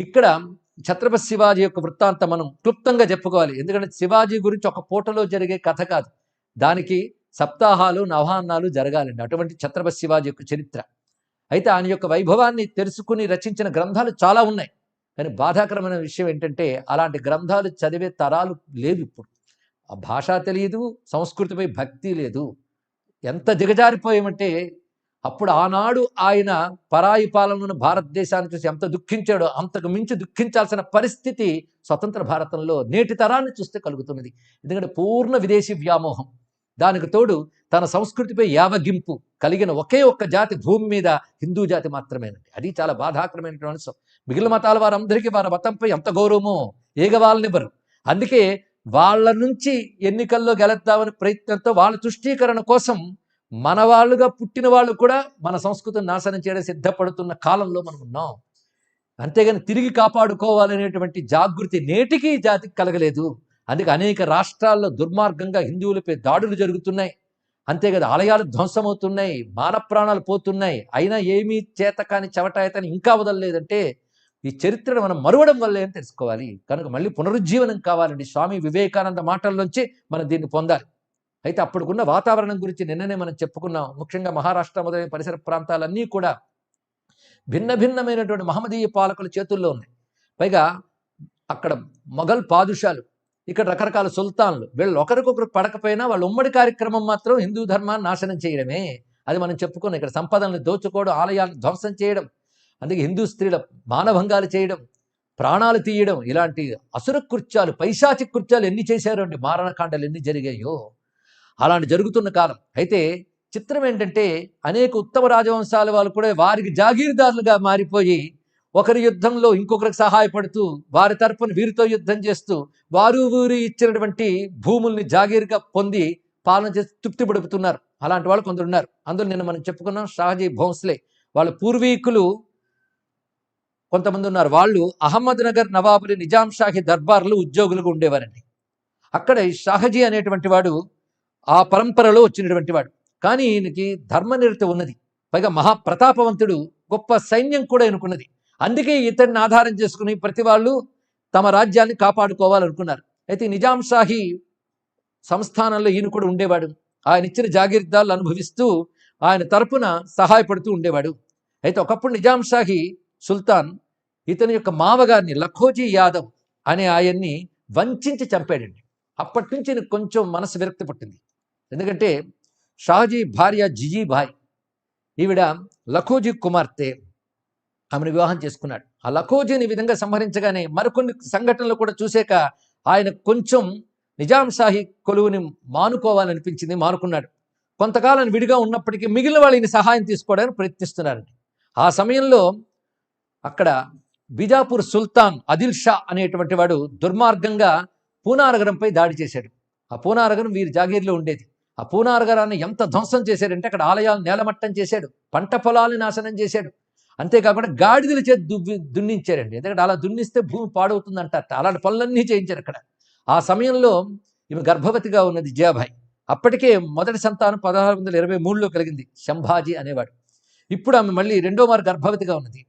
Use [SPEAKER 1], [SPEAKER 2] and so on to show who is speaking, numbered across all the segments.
[SPEAKER 1] ఇక్కడ ఛత్రపతి శివాజీ యొక్క వృత్తాంతం మనం క్లుప్తంగా చెప్పుకోవాలి. ఎందుకంటే శివాజీ గురించి ఒక పూటలో జరిగే కథ కాదు. దానికి సప్తాహాలు నవహాన్నాలు జరగాలండి. అటువంటి ఛత్రపతి శివాజీ యొక్క చరిత్ర. అయితే ఆయన యొక్క వైభవాన్ని తెలుసుకుని రచించిన గ్రంథాలు చాలా ఉన్నాయి. కానీ బాధాకరమైన విషయం ఏంటంటే అలాంటి గ్రంథాలు చదివే తరాలు లేవు ఇప్పుడు. ఆ భాష తెలియదు సంస్కృతిపై భక్తి లేదు. ఎంత దిగజారిపోయామంటే అప్పుడు ఆనాడు ఆయన పరాయి పాలనను భారతదేశాన్ని చూసి ఎంత దుఃఖించాడో అంతకు మించి దుఃఖించాల్సిన పరిస్థితి స్వతంత్ర భారతంలో నేటి తరాన్ని చూస్తే కలుగుతున్నది. ఎందుకంటే పూర్ణ విదేశీ వ్యామోహం. దానికి తోడు తన సంస్కృతిపై యావగింపు కలిగిన ఒకే ఒక్క జాతి భూమి మీద హిందూ జాతి మాత్రమేనండి. అది చాలా బాధాకరమైనటువంటి అంశం. మిగిలిన మతాల వారందరికీ వారి మతంపై ఎంత గౌరవమో ఏగవాళ్ళనివ్వరు అందుకే వాళ్ళ నుంచి ఎన్నికల్లో గెలుద్దామని ప్రయత్నంతో వాళ్ళ తుష్టీకరణ కోసం మన వాళ్ళుగా పుట్టిన వాళ్ళు కూడా మన సంస్కృతిని నాశనం చేయడం సిద్ధపడుతున్న కాలంలో మనం ఉన్నాం. అంతేగాని తిరిగి కాపాడుకోవాలనేటువంటి జాగృతి నేటికి జాతికి కలగలేదు. అందుకే అనేక రాష్ట్రాల్లో దుర్మార్గంగా హిందువులపై దాడులు జరుగుతున్నాయి. అంతేకాదు ఆలయాలు ధ్వంసమవుతున్నాయి మాన ప్రాణాలు పోతున్నాయి. అయినా ఏమీ చేత కాని చెవటాయతని ఇంకా వదలలేదంటే ఈ చరిత్రను మనం మరవడం వల్లే అని తెలుసుకోవాలి. కనుక మళ్ళీ పునరుజ్జీవనం కావాలండి. స్వామి వివేకానంద మాటల్లోంచి మనం దీన్ని పొందాలి. అయితే అప్పుడుకున్న వాతావరణం గురించి నిన్ననే మనం చెప్పుకున్నాం. ముఖ్యంగా మహారాష్ట్ర మొదలైన పరిసర ప్రాంతాలన్నీ కూడా భిన్న భిన్నమైనటువంటి మహమ్మదీయ పాలకుల చేతుల్లో ఉన్నాయి. పైగా అక్కడ మొఘల్ పాదుషాలు ఇక్కడ రకరకాల సుల్తాన్లు వీళ్ళు ఒకరికొకరు పడకపోయినా వాళ్ళ ఉమ్మడి కార్యక్రమం మాత్రం హిందూ ధర్మాన్ని నాశనం చేయడమే. అది మనం చెప్పుకున్నాం. ఇక్కడ సంపదలను దోచుకోవడం ఆలయాలను ధ్వంసం చేయడం అందుకే హిందూ స్త్రీల మానభంగాలు చేయడం ప్రాణాలు తీయడం ఇలాంటి అసుర కృత్యాలు పైశాచిక కృత్యాలు ఎన్ని చేశారో అండి మారణకాండలు ఎన్ని జరిగాయో. అలాంటి జరుగుతున్న కాలం. అయితే చిత్రం ఏంటంటే అనేక ఉత్తమ రాజవంశాల వాళ్ళు కూడా వారికి జాగీర్దారులుగా మారిపోయి ఒకరి యుద్ధంలో ఇంకొకరికి సహాయపడుతూ వారి తరపున వీరితో యుద్ధం చేస్తూ వారు వీరు ఇచ్చినటువంటి భూముల్ని జాగీరుగా పొంది పాలన చేసి తృప్తి పడుపుతున్నారు. అలాంటి వాళ్ళు కొందరు ఉన్నారు. అందులో నిన్న మనం చెప్పుకున్నాం షాజీ భోంస్లే. వాళ్ళ పూర్వీకులు కొంతమంది ఉన్నారు. వాళ్ళు అహ్మద్ నగర్ నిజాం షాహి దర్బార్లు ఉద్యోగులుగా ఉండేవారండి. అక్కడ ఈ షాహజీ అనేటువంటి వాడు ఆ పరంపరలో వచ్చినటువంటి వాడు. కానీ ఈయనకి ధర్మనిరత ఉన్నది. పైగా మహాప్రతాపవంతుడు గొప్ప సైన్యం కూడా ఎనుకున్నది అందుకే ఇతన్ని ఆధారం చేసుకుని ప్రతి వాళ్ళు తమ రాజ్యాన్ని కాపాడుకోవాలనుకున్నారు. అయితే నిజాం షాహీ సంస్థానంలో ఈయన కూడా ఉండేవాడు. ఆయన ఇచ్చిన జాగిర్దాలు అనుభవిస్తూ ఆయన తరపున సహాయపడుతూ ఉండేవాడు. అయితే ఒకప్పుడు నిజాం షాహీ సుల్తాన్ ఇతని యొక్క మావగారిని లఖోజీ యాదవ్ అనే ఆయన్ని వంచించి చంపాడండి. అప్పటి నుంచి కొంచెం మనసు విరక్తి పుట్టింది. ఎందుకంటే షాజీ భార్య జిజీభాయ్ ఈవిడ లఖోజీ కుమార్తె ఆమెను వివాహం చేసుకున్నాడు. ఆ లఖోజీని విధంగా సంహరించగానే మరికొన్ని సంఘటనలు కూడా చూసాక ఆయన కొంచెం నిజాం షాహీ కొలువుని మానుకోవాలనిపించింది మానుకున్నాడు. కొంతకాలం విడిగా ఉన్నప్పటికీ మిగిలిన వాళ్ళని సహాయం తీసుకోవడానికి ప్రయత్నిస్తున్నారండి. ఆ సమయంలో అక్కడ బిజాపూర్ సుల్తాన్ అదిల్ షా అనేటువంటి వాడు దుర్మార్గంగా పూనానగరంపై దాడి చేశాడు. ఆ పూనానగరం వీరి జాగీర్లో ఉండేది. ఆ పూనానగరాన్ని ఎంత ధ్వంసం చేశాడంటే అక్కడ ఆలయాలు నేలమట్టం చేశాడు పంట పొలాలను నాశనం చేశాడు. అంతేకాకుండా గాడిదల చేతి దువ్వి దున్నించారండి ఎందుకంటే అలా దున్నిస్తే భూమి పాడవుతుందంట అలాంటి పనులన్నీ చేయించారు అక్కడ. ఆ సమయంలో ఈమె గర్భవతిగా ఉన్నది జయాభాయ్ అప్పటికే మొదటి సంతానం పదహారు వందల ఇరవై మూడులో కలిగింది శంభాజీ అనేవాడు. ఇప్పుడు ఆమె మళ్ళీ రెండో మారు గర్భవతిగా ఉన్నది.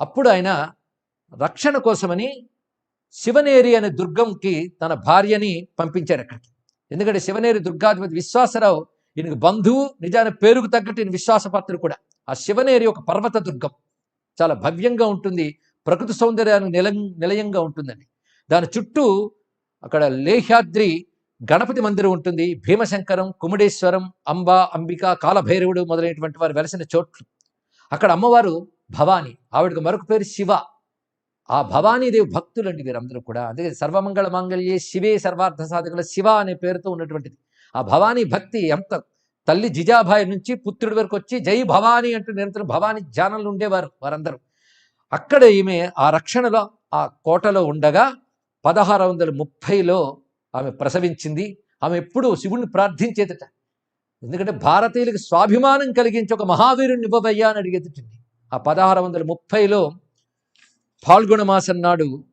[SPEAKER 1] అప్పుడు ఆయన రక్షణ కోసమని శివనేరి అనే దుర్గంకి తన భార్యని పంపించాడు అక్కడికి. ఎందుకంటే శివనేరి దుర్గాధిపతి విశ్వాసరావు ఈయనకు బంధువు నిజానికి పేరుకు తగ్గట్టు ఈయన విశ్వాసపాత్రుడు కూడా. ఆ శివనేరి ఒక పర్వత దుర్గం చాలా భవ్యంగా ఉంటుంది ప్రకృతి సౌందర్యానికి నిల నిలయంగా ఉంటుందండి. దాని చుట్టూ అక్కడ లేహ్యాద్రి గణపతి మందిరం ఉంటుంది భీమశంకరం కుముడేశ్వరం అంబ అంబిక కాలభైరవుడు మొదలైనటువంటి వారు వెలసిన చోట్లు. అక్కడ అమ్మవారు భవాని ఆవిడకు మరొక పేరు శివ. ఆ భవానీదేవి భక్తులండి వీరందరూ కూడా. అందుకే సర్వమంగళ మాంగళ్యే శివే సర్వార్థ సాధకుల శివ అనే పేరుతో ఉన్నటువంటిది. ఆ భవానీ భక్తి ఎంత తల్లి జిజాభాయ్ నుంచి పుత్రుడి వరకు వచ్చి జై భవానీ అంటూ నిరంతరం భవానీ ధ్యానంలో ఉండేవారు వారందరూ. అక్కడ ఈమె ఆ రక్షణలో ఆ కోటలో ఉండగా పదహారు వందల ముప్పైలో ఆమె ప్రసవించింది. ఆమె ఎప్పుడూ శివుణ్ణి ప్రార్థించేదట. ఎందుకంటే భారతీయులకు స్వాభిమానం కలిగించి ఒక మహావీరుని ఇవ్వబయ్యా అని అడిగేదటండి. ఆ పదహారు వందల ముప్పైలో ఫాల్గుణ మాసం నాడు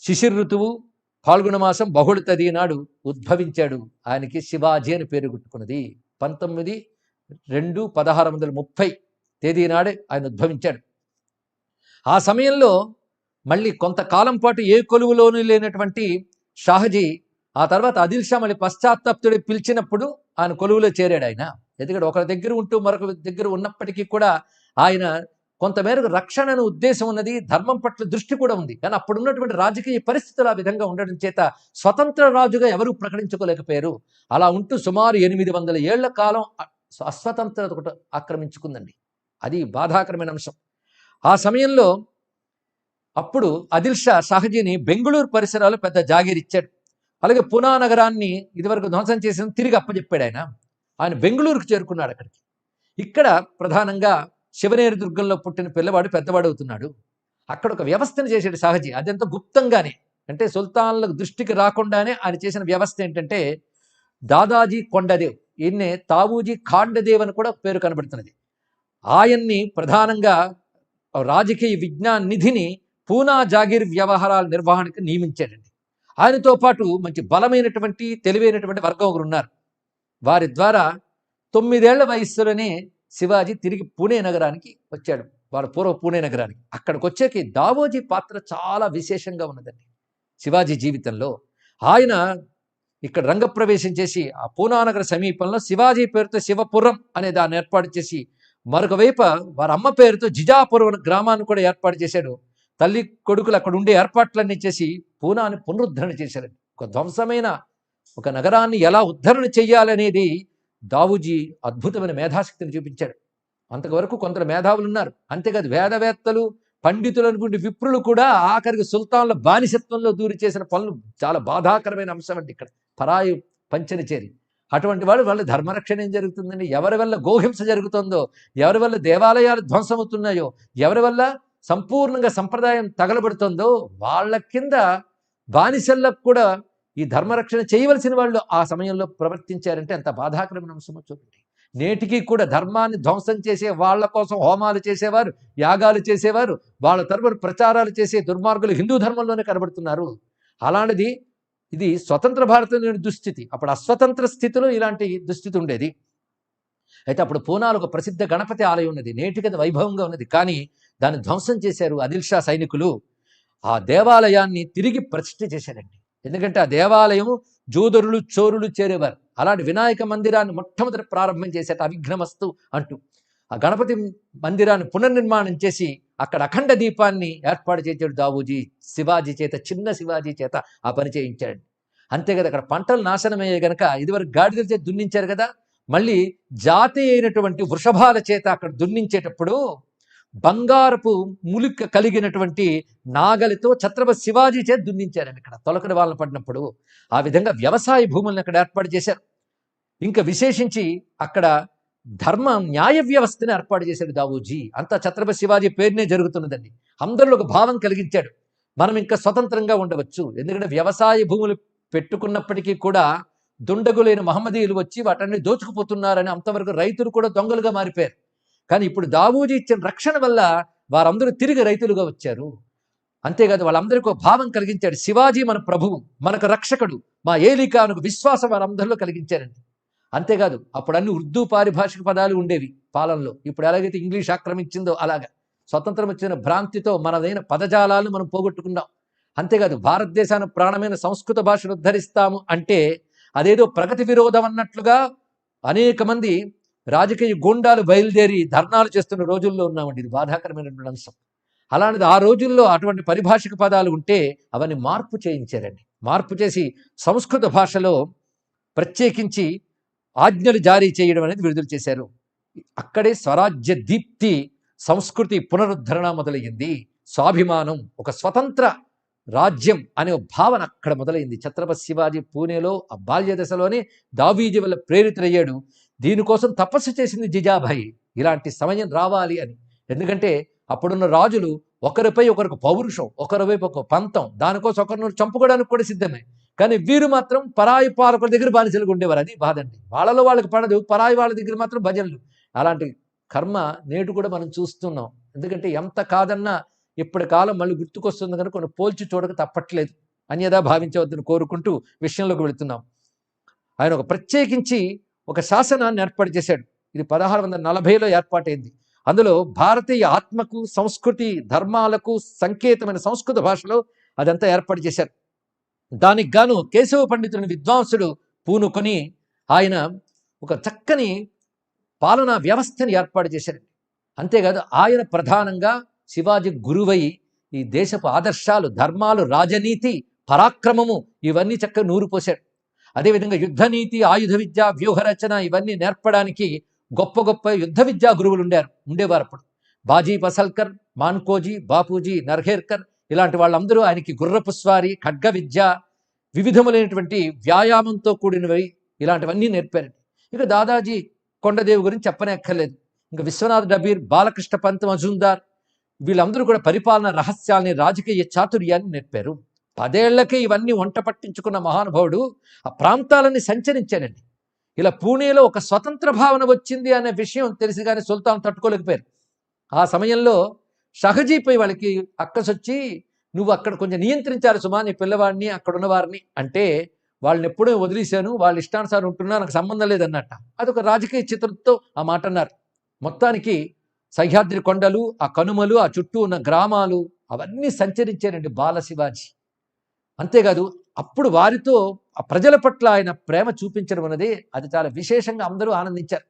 [SPEAKER 1] శిశిర్ ఋతువు ఫాల్గుణ మాసం బహుళ తది నాడు ఉద్భవించాడు. ఆయనకి శివాజీ అని పేరు గుట్టుకున్నది. పంతొమ్మిది రెండు పదహారు వందల ముప్పై తేదీ నాడే ఆయన ఉద్భవించాడు. ఆ సమయంలో మళ్ళీ కొంతకాలం పాటు ఏ కొలువులోనూ లేనటువంటి షాహజీ ఆ తర్వాత అదిల్ షా మళ్ళీ పశ్చాత్తాప్తుడి పిలిచినప్పుడు ఆయన కొలువులో చేరాడు ఆయన. ఎందుకంటే ఒకరి దగ్గర ఉంటూ మరొక దగ్గర ఉన్నప్పటికీ కూడా ఆయన కొంతమేరకు రక్షణను ఉద్దేశం ఉన్నది ధర్మం పట్ల దృష్టి కూడా ఉంది. కానీ అప్పుడున్నటువంటి రాజకీయ పరిస్థితులు ఆ విధంగా ఉండడం చేత స్వతంత్ర రాజుగా ఎవరూ ప్రకటించుకోలేకపోయారు. అలా ఉంటూ సుమారు ఎనిమిది వందల ఏళ్ళ కాలం అ- అస్వతంత్రత ఒకటి ఆక్రమించుకుందండి. అది బాధాకరమైన అంశం. ఆ సమయంలో అప్పుడు ఆదిల్ షా షాహజీని బెంగళూరు పరిసరాలు పెద్ద జాగీర్ ఇచ్చాడు. అలాగే పునా నగరాన్ని ఇదివరకు ధ్వంసం చేసిన తిరిగి అప్పచెప్పాడు ఆయన. ఆయన బెంగళూరుకు చేరుకున్నాడు అక్కడికి. ఇక్కడ ప్రధానంగా శివనేరి దుర్గంలో పుట్టిన పిల్లవాడు పెద్దవాడు అవుతున్నాడు అక్కడ ఒక వ్యవస్థను చేసేది షాహజీ అదంతా గుప్తంగానే అంటే సుల్తాన్లకు దృష్టికి రాకుండానే ఆయన చేసిన వ్యవస్థ ఏంటంటే దాదాజీ కొండదేవ్. ఈయన్నే తావూజీ ఖాండదేవ్ అని కూడా పేరు కనబడుతున్నది. ఆయన్ని ప్రధానంగా రాజకీయ విజ్ఞాన్ నిధిని పూనా జాగీర్ వ్యవహారాల నిర్వహణకు నియమించాడండి. ఆయనతో పాటు మంచి బలమైనటువంటి తెలివైనటువంటి వర్గం ఒకరు ఉన్నారు. వారి ద్వారా తొమ్మిదేళ్ళ వయస్సులోనే శివాజీ తిరిగి పూణే నగరానికి వచ్చాడు. వారు పూర్వ పూణే నగరానికి. అక్కడికి వచ్చాక దావోజీ పాత్ర చాలా విశేషంగా ఉన్నదండి. శివాజీ జీవితంలో ఆయన ఇక్కడ రంగప్రవేశం చేసి ఆ పూనానగర సమీపంలో శివాజీ పేరుతో శివపురం అనే దాన్ని ఏర్పాటు చేసి మరొక వైపు వారి అమ్మ పేరుతో జిజాపురం గ్రామాన్ని కూడా ఏర్పాటు చేశాడు. తల్లి కొడుకులు అక్కడ ఉండే ఏర్పాట్లన్నీ చేసి పూనాని పునరుద్ధరణ చేశారండి. ఒక ధ్వంసమైన ఒక నగరాన్ని ఎలా ఉద్ధరణ చెయ్యాలనేది దావుజీ అద్భుతమైన మేధాశక్తిని చూపించాడు. అంతవరకు కొందరు మేధావులు ఉన్నారు. అంతేకాదు వేదవేత్తలు పండితులు అనుకుంటే విప్రులు కూడా ఆఖరికి సుల్తాన్ల బానిసత్వంలో దూరి చేసిన పనులు చాలా బాధాకరమైన అంశం అండి ఇక్కడ. పరాయి పంచని చేరి అటువంటి వాళ్ళు వాళ్ళ ధర్మరక్షణ ఏం జరుగుతుందండి? ఎవరి వల్ల గోహింస జరుగుతుందో? ఎవరి వల్ల దేవాలయాలు ధ్వంసమవుతున్నాయో? ఎవరి వల్ల సంపూర్ణంగా సంప్రదాయం తగలబడుతుందో? వాళ్ళ కింద బానిసల్లకు కూడా ఈ ధర్మరక్షణ చేయవలసిన వాళ్ళు ఆ సమయంలో ప్రవర్తించారంటే అంత బాధాకరమైన అంశమో చూడండి. నేటికి కూడా ధర్మాన్ని ధ్వంసం చేసే వాళ్ళ కోసం హోమాలు చేసేవారు యాగాలు చేసేవారు వాళ్ళ తరపున ప్రచారాలు చేసే దుర్మార్గులు హిందూ ధర్మంలోనే కనబడుతున్నారు. అలాంటిది ఇది స్వతంత్ర భారతంలోని దుస్థితి. అప్పుడు అస్వతంత్ర స్థితిలో ఇలాంటి దుస్థితి ఉండేది. అయితే అప్పుడు పూనాలో ఒక ప్రసిద్ధ గణపతి ఆలయం ఉన్నది. నేటికి అది వైభవంగా ఉన్నది. కానీ దాన్ని ధ్వంసం చేశారు అదిల్ షా సైనికులు. ఆ దేవాలయాన్ని తిరిగి ప్రతిష్ఠ చేశారండి. ఎందుకంటే ఆ దేవాలయం జూదరులు చోరులు చేరేవారు. అలాంటి వినాయక మందిరాన్ని మొట్టమొదటి ప్రారంభం చేసేట అవిఘ్నమస్తు అంటూ. ఆ గణపతి మందిరాన్ని పునర్నిర్మాణం చేసి అక్కడ అఖండ దీపాన్ని ఏర్పాటు చేశాడు దావూజీ శివాజీ చేత చిన్న శివాజీ చేత ఆ పని చేయించాడు అంతే కదా అక్కడ పంటలు నాశనమయ్యే గనక ఇదివరకు గాడిదల చేత దున్నించారు కదా మళ్ళీ జాతి అయినటువంటి వృషభాల చేత అక్కడ దున్నించేటప్పుడు బంగారపు ములిక కలిగినటువంటి నాగలితో ఛత్రపతి శివాజీ చేత దున్నించారని ఇక్కడ తొలకడి వాళ్ళని పడినప్పుడు ఆ విధంగా వ్యవసాయ భూములను అక్కడ ఏర్పాటు చేశారు. ఇంకా విశేషించి అక్కడ ధర్మ న్యాయ వ్యవస్థను ఏర్పాటు చేశాడు దావూజీ. అంతా ఛత్రపతి శివాజీ పేరునే జరుగుతున్నదండి. అందరిలో ఒక భావం కలిగించాడు. మనం ఇంకా స్వతంత్రంగా ఉండవచ్చు. ఎందుకంటే వ్యవసాయ భూములు పెట్టుకున్నప్పటికీ కూడా దుండగులైన మహమ్మదీయులు వచ్చి వాటన్ని దోచుకుపోతున్నారని అంతవరకు రైతులు కూడా దొంగలుగా మారిపోయారు. కానీ ఇప్పుడు దావూజీ ఇచ్చిన రక్షణ వల్ల వారందరూ తిరిగి రైతులుగా వచ్చారు. అంతేకాదు వాళ్ళందరికీ ఒక భావం కలిగించాడు. శివాజీ మన ప్రభువు మనకు రక్షకుడు మా ఏలికానుకు విశ్వాసం వారందరిలో కలిగించారండి. అంతేకాదు అప్పుడు అన్ని ఉర్దూ పారిభాషిక పదాలు ఉండేవి పాలనలో. ఇప్పుడు ఎలాగైతే ఇంగ్లీష్ ఆక్రమించిందో అలాగా. స్వతంత్రం వచ్చిన భ్రాంతితో మనదైన పదజాలాలను మనం పోగొట్టుకున్నాం. అంతేకాదు భారతదేశాన్ని ప్రాణమైన సంస్కృత భాషను ఉద్ధరిస్తాము అంటే అదేదో ప్రగతి విరోధం అన్నట్లుగా అనేక మంది రాజకీయ గుండాలు బయలుదేరి ధర్నాలు చేస్తున్న రోజుల్లో ఉన్నామండి. ఇది బాధాకరమైనటువంటి అంశం. అలాంటిది ఆ రోజుల్లో అటువంటి పరిభాషిక పదాలు ఉంటే అవన్నీ మార్పు చేయించారండి. మార్పు చేసి సంస్కృత భాషలో ప్రత్యేకించి ఆజ్ఞలు జారీ చేయడం అనేది విడుదల చేశారు. అక్కడే స్వరాజ్య దీప్తి సంస్కృతి పునరుద్ధరణ మొదలయ్యింది. స్వాభిమానం ఒక స్వతంత్ర రాజ్యం అనే భావన అక్కడ మొదలైంది. ఛత్రపతి శివాజీ పూణేలో ఆ బాల్య దశలోనే దావీజీ వల్ల ప్రేరితులయ్యాడు దీనికోసం తపస్సు చేసింది జిజాభాయి ఇలాంటి సమయం రావాలి అని. ఎందుకంటే అప్పుడున్న రాజులు ఒకరిపై ఒకరికి పౌరుషం ఒకరి వైపు ఒక పంతం దానికోసం ఒకరిని చంపుకోవడానికి కూడా సిద్ధమే. కానీ వీరు మాత్రం పరాయి పాలకుల దగ్గర బానిసలుగా ఉండేవారు. అది బాధండి వాళ్ళలో వాళ్ళకి పడదు. పరాయి వాళ్ళ దగ్గర మాత్రం భజనలు. అలాంటి కర్మ నేడు కూడా మనం చూస్తున్నాం. ఎందుకంటే ఎంత కాదన్నా ఇప్పటి కాలం మళ్ళీ గుర్తుకొస్తుంది కనుక కొన్ని పోల్చి చూడక తప్పట్లేదు. అన్యదా భావించవద్దని కోరుకుంటూ విషయంలోకి వెళుతున్నాం. ఆయన ఒక ప్రత్యేకించి ఒక శాసనాన్ని ఏర్పాటు చేశాడు. ఇది పదహారు వందల నలభైలో ఏర్పాటైంది. అందులో భారతీయ ఆత్మకు సంస్కృతి ధర్మాలకు సంకేతమైన సంస్కృత భాషలో అదంతా ఏర్పాటు చేశారు. దానికి గాను కేశవ పండితుని విద్వాంసుడు పూనుకొని ఆయన ఒక చక్కని పాలనా వ్యవస్థని ఏర్పాటు చేశారండి అంతేకాదు ఆయన ప్రధానంగా శివాజీ గురువై ఈ దేశపు ఆదర్శాలు ధర్మాలు రాజనీతి పరాక్రమము ఇవన్నీ చక్కగా నూరు పోశాడు. అదేవిధంగా యుద్ధ నీతి ఆయుధ విద్య వ్యూహరచన ఇవన్నీ నేర్పడానికి గొప్ప గొప్ప యుద్ధ విద్యా గురువులు ఉండారు ఉండేవారు అప్పుడు. బాజీ పసల్కర్ మాన్కోజీ బాపూజీ నర్హేర్కర్ ఇలాంటి వాళ్ళందరూ ఆయనకి గుర్రపు స్వారి ఖడ్గ విద్య వివిధములైనటువంటి వ్యాయామంతో కూడినవి ఇలాంటివన్నీ నేర్పారండి. ఇక దాదాజీ కొండదేవి గురించి చెప్పనక్కర్లేదు. ఇంకా విశ్వనాథ్ డబీర్ బాలకృష్ణ పంత్ మజుందార్ వీళ్ళందరూ కూడా పరిపాలన రహస్యాల్ని రాజకీయ చాతుర్యాన్ని నేర్పారు. పదేళ్ళకే ఇవన్నీ వంట పట్టించుకున్న మహానుభావుడు ఆ ప్రాంతాలన్నీ సంచరించాడండి. ఇలా పూణేలో ఒక స్వతంత్ర భావన వచ్చింది అనే విషయం తెలిసి కానీ సుల్తాన్ తట్టుకోలేకపోయారు. ఆ సమయంలో షహజీపై వాళ్ళకి అక్కసొచ్చి నువ్వు అక్కడ కొంచెం నియంత్రించాలి సుమా నీ పిల్లవాడిని అక్కడ ఉన్నవారిని అంటే వాళ్ళని ఎప్పుడూ వదిలేశాను వాళ్ళ ఇష్టానుసారం ఉంటున్నా నాకు సంబంధం లేదన్నట్ట. అదొక రాజకీయ చిత్రంతో ఆ మాట అన్నారు. మొత్తానికి సహ్యాద్రి కొండలు ఆ కనుమలు ఆ చుట్టూ ఉన్న గ్రామాలు అవన్నీ సంచరించారండి బాల శివాజీ అంతేకాదు అప్పుడు వారితో ఆ ప్రజల పట్ల ఆయన ప్రేమ చూపించడం అనేది అది చాలా విశేషంగా అందరూ ఆనందించారు.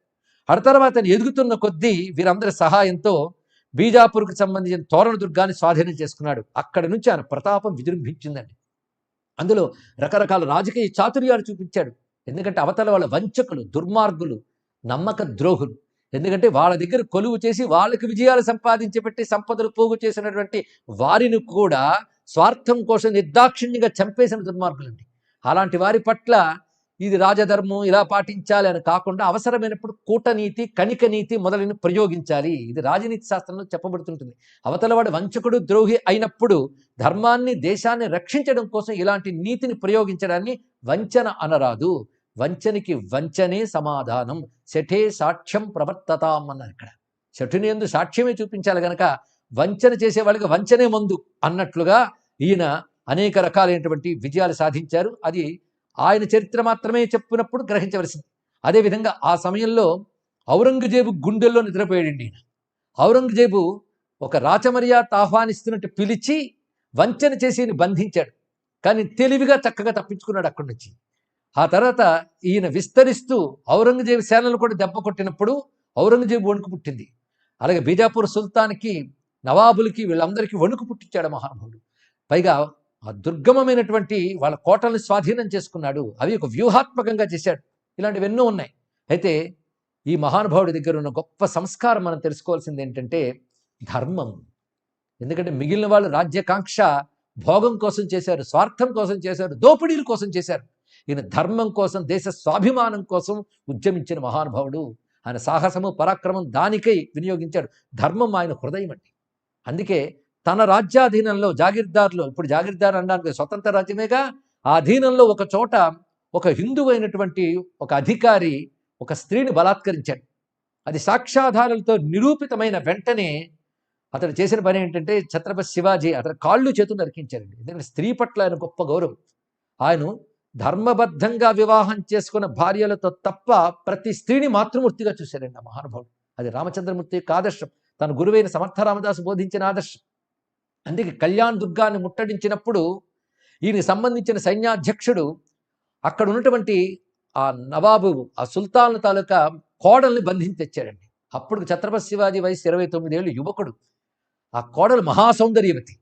[SPEAKER 1] ఆ తర్వాత ఎదుగుతున్న కొద్దీ వీరందరి సహాయంతో బీజాపూర్కు సంబంధించిన తోరణ దుర్గాన్ని స్వాధీనం చేసుకున్నాడు. అక్కడి నుంచి ఆయన ప్రతాపం విజృంభించిందండి. అందులో రకరకాల రాజకీయ చాతుర్యాలు చూపించాడు. ఎందుకంటే అవతల వాళ్ళ వంచకులు దుర్మార్గులు నమ్మక ద్రోహులు. ఎందుకంటే వాళ్ళ దగ్గర కొలువు చేసి వాళ్ళకి విజయాలు సంపాదించి పెట్టి సంపదలు పోగు చేసినటువంటి వారిని కూడా స్వార్థం కోసం నిర్దాక్షిణ్యంగా చంపేసిన దుర్మార్గులండి. అలాంటి వారి పట్ల ఇది రాజధర్మం ఇలా పాటించాలి అని కాకుండా అవసరమైనప్పుడు కూటనీతి కణిక నీతి మొదలైన ప్రయోగించాలి. ఇది రాజనీతి శాస్త్రంలో చెప్పబడుతుంటుంది. అవతలవాడు వంచకుడు ద్రోహి అయినప్పుడు ధర్మాన్ని దేశాన్ని రక్షించడం కోసం ఇలాంటి నీతిని ప్రయోగించడాన్ని వంచన అనరాదు. వంచనికి వంచనే సమాధానం. శఠే సాక్ష్యం ప్రవర్తతాం అన్నారు ఇక్కడ. శఠుని ఎందు సాక్ష్యమే చూపించాలి గనక వంచన చేసే వాళ్ళకి వంచనే మందు అన్నట్లుగా ఈయన అనేక రకాలైనటువంటి విజయాలు సాధించారు. అది ఆయన చరిత్ర మాత్రమే చెప్పినప్పుడు గ్రహించవలసింది. అదేవిధంగా ఆ సమయంలో ఔరంగజేబు గుండెల్లో నిద్రపోయాడండి ఈయన. ఔరంగజేబు ఒక రాచమర్యాద ఆహ్వానిస్తున్నట్టు పిలిచి వంచన చేసి బంధించాడు. కానీ తెలివిగా చక్కగా తప్పించుకున్నాడు అక్కడి నుంచి. ఆ తర్వాత ఈయన విస్తరిస్తూ ఔరంగజేబు సేనలు కూడా దెబ్బ కొట్టినప్పుడు ఔరంగజేబు వణుకు పుట్టింది. అలాగే బీజాపూర్ సుల్తాన్కి నవాబులకి వీళ్ళందరికీ వణుకు పుట్టించాడు మహానుభావుడు. పైగా ఆ దుర్గమమైనటువంటి వాళ్ళ కోటల్ని స్వాధీనం చేసుకున్నాడు. అవి ఒక వ్యూహాత్మకంగా చేశాడు. ఇలాంటివెన్నో ఉన్నాయి. అయితే ఈ మహానుభావుడి దగ్గర ఉన్న గొప్ప సంస్కారం మనం తెలుసుకోవాల్సింది ఏంటంటే ధర్మం. ఎందుకంటే మిగిలిన వాళ్ళు రాజ్యకాంక్ష భోగం కోసం చేశారు స్వార్థం కోసం చేశారు దోపిడీల కోసం చేశారు. ఈయన ధర్మం కోసం దేశ స్వాభిమానం కోసం ఉద్యమించిన మహానుభావుడు. ఆయన సాహసము పరాక్రమం దానికై వినియోగించాడు. ధర్మం ఆయన హృదయం అండి. అందుకే తన రాజ్యాధీనంలో జాగీర్దార్లో ఇప్పుడు జాగీర్దార్ అనడానికి స్వతంత్ర రాజ్యమేగా? ఆ అధీనంలో ఒక చోట ఒక హిందువు అయినటువంటి ఒక అధికారి ఒక స్త్రీని బలాత్కరించాడు. అది సాక్ష్యాధారాలతో నిరూపితమైన వెంటనే అతడు చేసిన పని ఏంటంటే ఛత్రపతి శివాజీ అతని కాళ్ళు చేతులు నరికించారండి ఎందుకంటే స్త్రీ పట్ల ఆయన గొప్ప గౌరవం. ఆయన ధర్మబద్ధంగా వివాహం చేసుకున్న భార్యలతో తప్ప ప్రతి స్త్రీని మాతృమూర్తిగా చూశారండి ఆ మహానుభావుడు. అది రామచంద్రమూర్తి యొక్క ఆదర్శం. తన గురువైన సమర్థ రామదాసు బోధించిన ఆదర్శం. అందుకే కళ్యాణ్ దుర్గాన్ని ముట్టడించినప్పుడు ఈయనకి సంబంధించిన సైన్యాధ్యక్షుడు అక్కడ ఉన్నటువంటి ఆ నవాబు ఆ సుల్తాన్ తాలూకా కోడల్ని బంధించి తెచ్చాడండి. అప్పుడు ఛత్రపతి శివాజీ వయసు ఇరవై తొమ్మిదేళ్ళు యువకుడు. ఆ కోడలు మహాసౌందర్యవతి.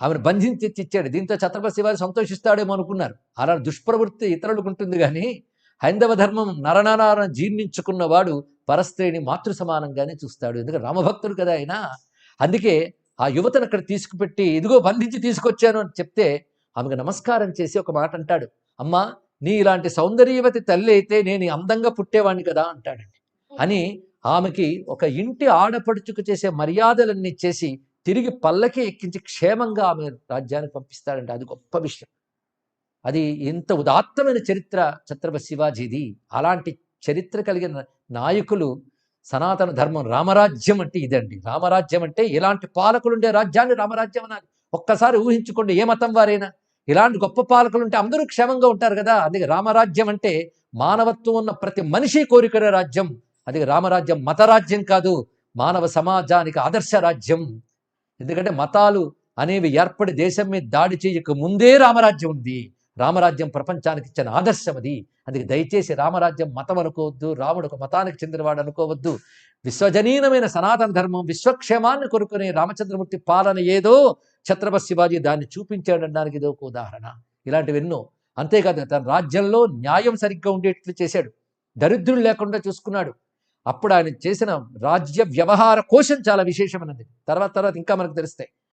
[SPEAKER 1] ఆమెను బంధించి తెచ్చి ఇచ్చాడు. దీంతో ఛత్రపతి శివాజీ సంతోషిస్తాడేమో అనుకున్నారు. అలా దుష్ప్రవృత్తి ఇతరులకు ఉంటుంది కానీ హైందవ ధర్మం నరనరాన జీర్ణించుకున్నవాడు పరస్త్రీని మాతృ సమానంగానే చూస్తాడు. ఎందుకంటే రామభక్తుడు కదా ఆయన. అందుకే ఆ యువతను అక్కడ తీసుకుపెట్టి ఇదిగో బంధించి తీసుకొచ్చాను అని చెప్తే ఆమెకు నమస్కారం చేసి ఒక మాట అంటాడు. అమ్మా నీ ఇలాంటి సౌందర్యవతి తల్లి అయితే నేను అందంగా పుట్టేవాడిని కదా అంటాడండి. అని ఆమెకి ఒక ఇంటి ఆడపడుచుకు చేసే మర్యాదలన్నీ చేసి తిరిగి పల్లకి ఎక్కించి క్షేమంగా ఆమె రాజ్యానికి పంపిస్తాడంటే అది గొప్ప విషయం. అది ఎంత ఉదాత్తమైన చరిత్ర ఛత్రపతి శివాజీది. అలాంటి చరిత్ర కలిగిన నాయకులు సనాతన ధర్మం రామరాజ్యం అంటే ఇదండి. రామరాజ్యం అంటే ఇలాంటి పాలకులు ఉండే రాజ్యాన్ని రామరాజ్యం అనాలి. ఒక్కసారి ఊహించుకోండి ఏ మతం వారైనా. ఇలాంటి గొప్ప పాలకులు ఉంటే అందరూ క్షేమంగా ఉంటారు కదా. అందుకే రామరాజ్యం అంటే మానవత్వం ఉన్న ప్రతి మనిషి కోరికనే రాజ్యం. అది రామరాజ్యం మతరాజ్యం కాదు మానవ సమాజానికి ఆదర్శ రాజ్యం. ఎందుకంటే మతాలు అనేవి ఏర్పడి దేశం మీద దాడి చేయక ముందే రామరాజ్యం ఉంది. రామరాజ్యం ప్రపంచానికి ఇచ్చిన ఆదర్శం అది. అందుకే దయచేసి రామరాజ్యం మతం అనుకోవద్దు రాముడు ఒక మతానికి చెందినవాడు అనుకోవద్దు. విశ్వజనీనమైన సనాతన ధర్మం విశ్వక్షేమాన్ని కొరుకునే రామచంద్రమూర్తి పాలన ఏదో ఛత్రపతి శివాజీ దాన్ని చూపించాడనడానికి ఇది ఒక ఉదాహరణ. ఇలాంటివెన్నో అంతేకాదు తన రాజ్యంలో న్యాయం సరిగ్గా ఉండేట్లు చేశాడు. దరిద్రులు లేకుండా చూసుకున్నాడు. అప్పుడు ఆయన చేసిన రాజ్య వ్యవహార కోశం చాలా విశేషమైనది. తర్వాత తర్వాత ఇంకా మనకు తెలుస్తాయి.